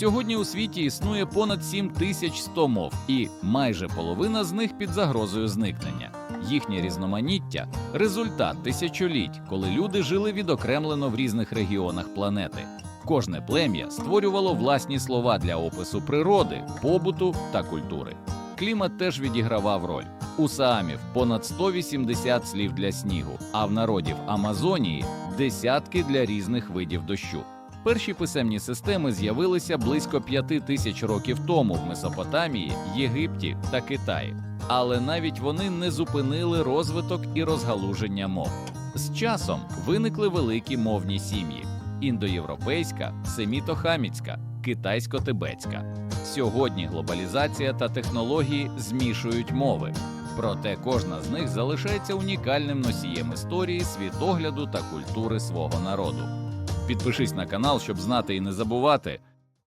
Сьогодні у світі існує понад 7100 мов, і майже половина з них під загрозою зникнення. Їхнє різноманіття результат тисячоліть, коли люди жили відокремлено в різних регіонах планети. Кожне плем'я створювало власні слова для опису природи, побуту та культури. Клімат теж відігравав роль. У саамів понад 180 слів для снігу, а в народів Амазонії десятки для різних видів дощу. Перші писемні системи з'явилися близько п'яти тисяч років тому в Месопотамії, Єгипті та Китаї. Але навіть вони не зупинили розвиток і розгалуження мов. З часом виникли великі мовні сім'ї: індоєвропейська, семіто-хаміцька, китайсько-тибетська. Сьогодні глобалізація та технології змішують мови. Проте кожна з них залишається унікальним носієм історії, світогляду та культури свого народу. Підпишись на канал, щоб знати і не забувати,